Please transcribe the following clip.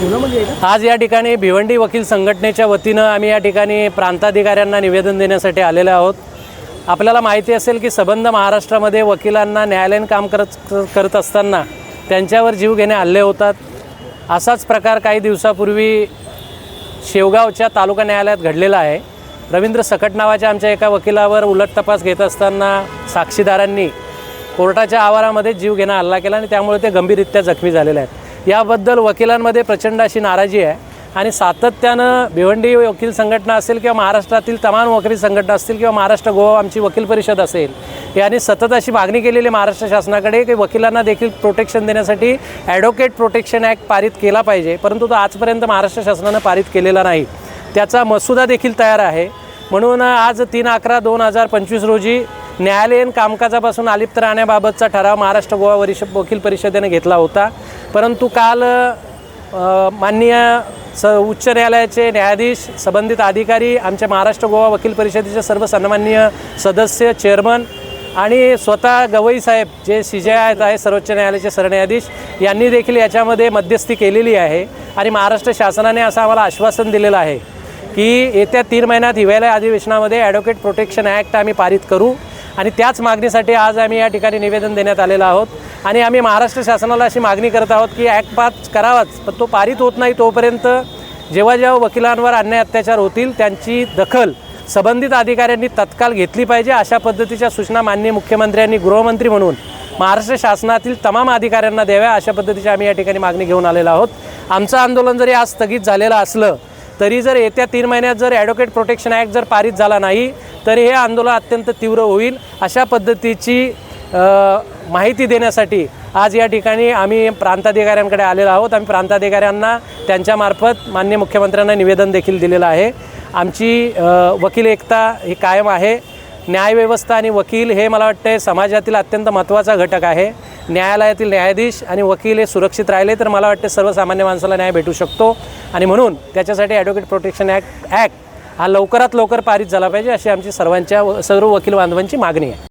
आज या ठिकाणी भिवंडी वकील संघटनेच्या वतीनं आम्ही या ठिकाणी प्रांताधिकाऱ्यांना निवेदन देण्यासाठी आलेलो आहोत. आपल्याला माहिती असेल की सबंध महाराष्ट्रामध्ये वकिलांना न्यायालयीन काम करत करत असताना त्यांच्यावर जीव घेणे हल्ले होतात. असाच प्रकार काही दिवसापूर्वी शेवगावच्या तालुका न्यायालयात घडलेला आहे. रवींद्र सकट नावाच्या आमच्या एका वकिलावर उलट तपास घेत असताना साक्षीदारांनी कोर्टाच्या आवारामध्ये जीव घेणं हल्ला केला आणि त्यामुळे ते गंभीररित्या जखमी झालेले आहेत. याबद्दल वकिलांमध्ये प्रचंड अशी नाराजी आहे. आणि सातत्यानं भिवंडी वकील संघटना असेल किंवा महाराष्ट्रातील तमाम वकील संघटना असतील किंवा महाराष्ट्र गोवा आमची वकील परिषद असेल यांनी सतत अशी मागणी केलेली महाराष्ट्र शासनाकडे की वकिलांना देखील प्रोटेक्शन देण्यासाठी ॲडव्होकेट प्रोटेक्शन ॲक्ट पारित केला पाहिजे. परंतु तो आजपर्यंत महाराष्ट्र शासनानं पारित केलेला नाही. त्याचा मसुदा देखील तयार आहे. म्हणून आज तीन अकरा दोन हजार पंचवीस रोजी न्यायालयीन कामकाजापासून अलिप्त राहण्याबाबतचा ठराव महाराष्ट्र गोवा वरिष वकील परिषदेने घेतला होता. परंतु काल माननीय स उच्च न्यायालयाचे न्यायाधीश संबंधित अधिकारी आमच्या महाराष्ट्र गोवा वकील परिषदेचे सर्व सन्माननीय सदस्य चेअरमन आणि स्वतः गवई साहेब जे सी जे आहेत आहे सर्वोच्च न्यायालयाचे सरन्यायाधीश यांनी देखील याच्यामध्ये मध्यस्थी केलेली आहे. आणि महाराष्ट्र शासनाने असं आम्हाला आश्वासन दिलेलं आहे की येत्या तीन महिन्यात हिवाळी अधिवेशनामध्ये ॲडव्होकेट प्रोटेक्शन ॲक्ट आम्ही पारित करू. आणि त्याच मागणीसाठी आज आम्ही या ठिकाणी निवेदन देण्यात आलेलं आहोत. आणि आम्ही महाराष्ट्र शासनाला अशी मागणी करत आहोत की ॲक्ट पास करावाच. पण तो पारित होत नाही तोपर्यंत जेव्हा जेव्हा वकिलांवर अन्याय अत्याचार होतील त्यांची दखल संबंधित अधिकाऱ्यांनी तत्काळ घेतली पाहिजे अशा पद्धतीच्या सूचना माननीय मुख्यमंत्र्यांनी गृहमंत्री म्हणून महाराष्ट्र शासनातील तमाम अधिकाऱ्यांना द्याव्या अशा पद्धतीची आम्ही या ठिकाणी मागणी घेऊन आलेलो आहोत. आमचं आंदोलन जरी आज स्थगित झालेलं असलं तरी जर येत्या तीन महिन्यात जर ॲडव्होकेट प्रोटेक्शन ॲक्ट जर पारित झाला नाही तर हे आंदोलन अत्यंत तीव्र होईल. अशा पद्धतीची माहिती देण्यासाठी आज या ठिकाणी आम्ही प्रांताधिकाऱ्यांकडे आलेलो आहोत. आम्ही प्रांताधिकाऱ्यांना त्यांच्यामार्फत मान्य मुख्यमंत्र्यांना निवेदन देखील दिलेलं आहे. आमची वकील एकता ही कायम आहे. न्यायव्यवस्था आणि वकील हे मला वाटतं समाजातील अत्यंत महत्त्वाचा घटक आहे. न्यायालयातील न्यायाधीश आणि वकील हे सुरक्षित राहिले तर मला वाटते सर्वसामान्य माणसाला न्याय भेटू शकतो. आणि म्हणून त्याच्यासाठी ॲडव्होकेट प्रोटेक्शन ॲक्ट ॲक्ट हा लवकरात लवकर पारित झाला पाहिजे अशी आमची सर्वांच्या सर्व वकील बांधवांची मागणी आहे.